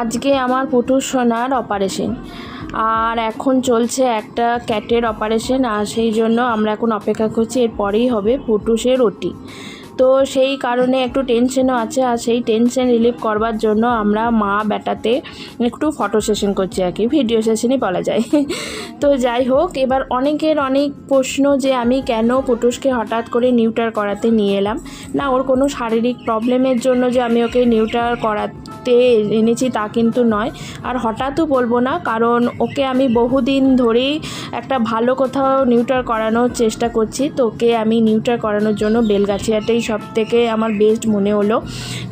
আজকে আমার পুটুর সোনার অপারেশন আর এখন চলছে একটা ক্যাটের অপারেশন আর সেই জন্য আমরা এখন অপেক্ষা করছি, এরপরেই হবে পুটুসের ওটি তো সেই কারণে একটু টেনশনও আছে, আর সেই টেনশন রিলিভ করবার জন্য আমরা মা বেটাতে একটু ফটো সেশন করছি আর কি ভিডিও সেশনই বলা যায়। তো যাই হোক, এবার অনেকের অনেক প্রশ্ন যে আমি কেন পুটুসকে হঠাৎ করে নিউটার করাতে নিয়ে এলাম। না, ওর কোনো শারীরিক প্রবলেমের জন্য যে আমি ওকে নিউটার করাতে এনেছি তা কিন্তু নয়। আর হঠাৎও বলব না, কারণ ওকে আমি বহুদিন ধরেই একটা ভালো কোথাও নিউটার করানোর চেষ্টা করছি। তো ওকে আমি নিউটার করানোর জন্য বেলগাছিয়াটাই সব থেকে আমার বেস্ট মনে হলো।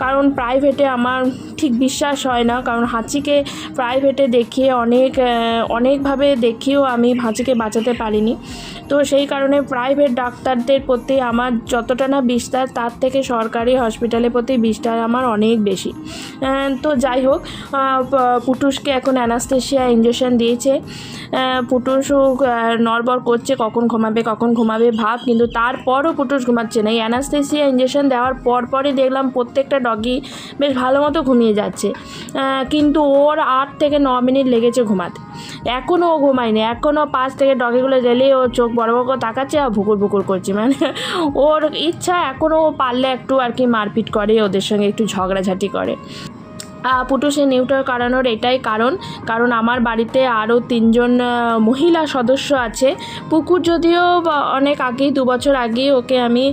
কারণ প্রাইভেটে আমার ঠিক বিশ্বাস হয় না। কারণ হাঁচিকে প্রাইভেটে দেখিয়ে অনেক অনেকভাবে দেখিয়েও আমি হাঁচিকে বাঁচাতে পারিনি। তো সেই কারণে প্রাইভেট ডাক্তারদের প্রতি আমার যতটা না বিস্তার তার থেকে সরকারি হসপিটালের প্রতি বিস্তার আমার অনেক বেশি। তো যাই হোক আহ, প- পুটুসকে এখন অ্যানাস্থেশিয়া ইঞ্জেকশন দিয়েছে। আহ, পুটুসও নড়বড় করছে কখন ঘুমাবে কখন ঘুমাবে ভাব কিন্তু তারপরও পুটুস ঘুমাচ্ছে না। এই অ্যানাস্থেশিয়া ইঞ্জেকশন দেওয়ার পর পরই দেখলাম প্রত্যেকটা ডগি বেশ ভালো মতো ঘুমিয়ে যাচ্ছে। কিন্তু ওর আট থেকে ন মিনিট লেগেছে ঘুমাতে। এখনও ও ঘুমায়নি। এখনও পাঁচ থেকে ডগেগুলো গেলে ও চোখ বড় বড় তাকাচ্ছে আর ভুকুর ভুকুর করছে। মানে ওর ইচ্ছা এখনও ও পারলে একটু আর কি মারপিট করে, ওদের সঙ্গে একটু ঝগড়াঝাটি করে। আহ, পুটুসে নিউটার করানোর এটাই কারণ। কারণ আমার বাড়িতে আরও তিনজন মহিলা সদস্য আছে। পুকুর যদিও অনেক আগেই দু বছর আগেই ওকে আমি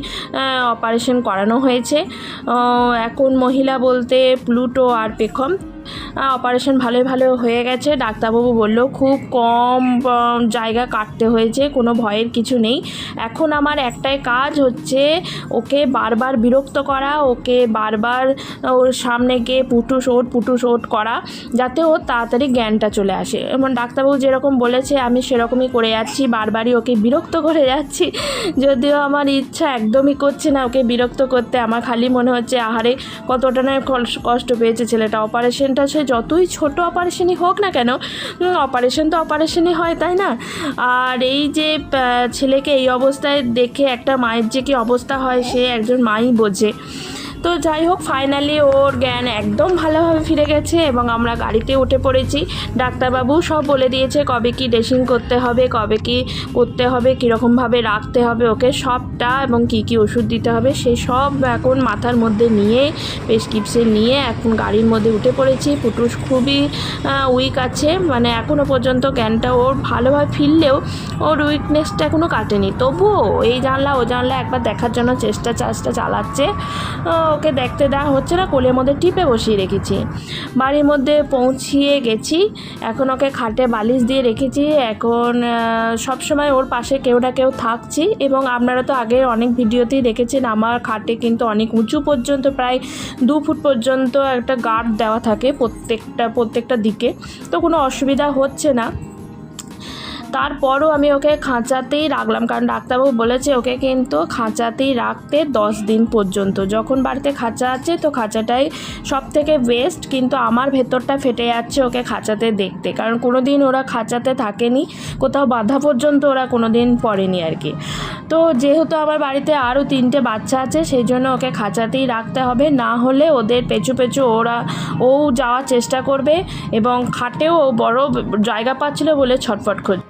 অপারেশন করানো হয়েছে। এখন মহিলা বলতে প্লুটো আর পেখম। অপারেশন ভালোই ভালো হয়ে গেছে। ডাক্তারবাবু বলল, খুব কম জায়গা কাটতে হয়েছে, কোনো ভয়ের কিছু নেই। এখন আমার একটাই কাজ হচ্ছে ওকে বারবার বিরক্ত করা, ওকে বারবার ওর সামনে গিয়ে পুটুস ওট পুটুস ওট করা, যাতে ওর তাড়াতাড়ি জ্ঞানটা চলে আসে। এবং ডাক্তারবাবু যেরকম বলেছে, আমি সেরকমই করে যাচ্ছি, বারবারই ওকে বিরক্ত করে যাচ্ছি। যদিও আমার ইচ্ছা একদমই করছে না ওকে বিরক্ত করতে, আমার খালি মনে হচ্ছে, আহারে, কতটা না কষ্ট পেয়েছে ছেলেটা। অপারেশনটা সে যতই ছোট অপারেশনই হোক না কেন অপারেশন তো অপারেশনই হয়, তাই না? আর এই যে ছেলেকে এই অবস্থায় দেখে একটা মায়ের যে কি অবস্থা হয়, সে একজন মাই বোঝে। তো যাই হোক ফাইনালি ওর জ্ঞান একদম ভালোভাবে ফিরে গেছে এবং আমরা গাড়িতে উঠে পড়েছি। ডাক্তারবাবু সব বলে দিয়েছে কবে কি ড্রেসিং করতে হবে, কবে কি করতে হবে, কীরকমভাবে রাখতে হবে, ওকে সবটা এবং কি কি ওষুধ দিতে হবে সেই সব এখন মাথার মধ্যে নিয়ে প্রেসক্রিপশন নিয়ে এখন গাড়ির মধ্যে উঠে পড়েছি। পুটুস খুবই উইক আছে মানে এখনও পর্যন্ত জ্ঞানটা ওর ভালোভাবে ফিরলেও ওর উইকনেসটা এখনও কাটেনি। তবুও এই জানলা, ও জানলা একবার দেখার জন্য চেষ্টা চেষ্টা চালাচ্ছে। ওকে দেখতে দেওয়া হচ্ছে না, কোলের মধ্যে টিপে বসিয়ে রেখেছি। বাড়ির মধ্যে পৌঁছিয়ে গেছি, এখন ওকে খাটে বালিশ দিয়ে রেখেছি, এখন সব সময় ওর পাশে কেউ না কেউ থাকছি, এবং আপনারা তো আগে অনেক ভিডিওতেই দেখেছেন, আমার খাটে কিন্তু অনেক উঁচু পর্যন্ত, প্রায় দু ফুট পর্যন্ত একটা গার্ড দেওয়া থাকে প্রত্যেকটা প্রত্যেকটা দিকে। তো কোনো অসুবিধা হচ্ছে না। তারপরও আমি ওকে খাঁচাতেই রাখলাম। কারণ ডাক্তারবাবু বলেছে ওকে কিন্তু খাঁচাতেই রাখতে দশ দিন পর্যন্ত। যখন বাড়িতে খাঁচা আছে তো খাঁচাটাই সব থেকে বেস্ট কিন্তু আমার ভেতরটা ফেটে যাচ্ছে ওকে খাঁচাতে দেখতে। কারণ কোনো দিন ওরা খাঁচাতে থাকেনি, কোথাও বাধা পর্যন্ত ওরা কোনো দিন পড়েনি আর কি। তো যেহেতু আমার বাড়িতে আরও তিনটে বাচ্চা আছে, সেই জন্য ওকে খাঁচাতেই রাখতে হবে। না হলে ওদের পেছু পেছু ওরা, ও যাওয়ার চেষ্টা করবে এবং খাটেও বড় জায়গা পাচ্ছিল বলে ছটফট করছে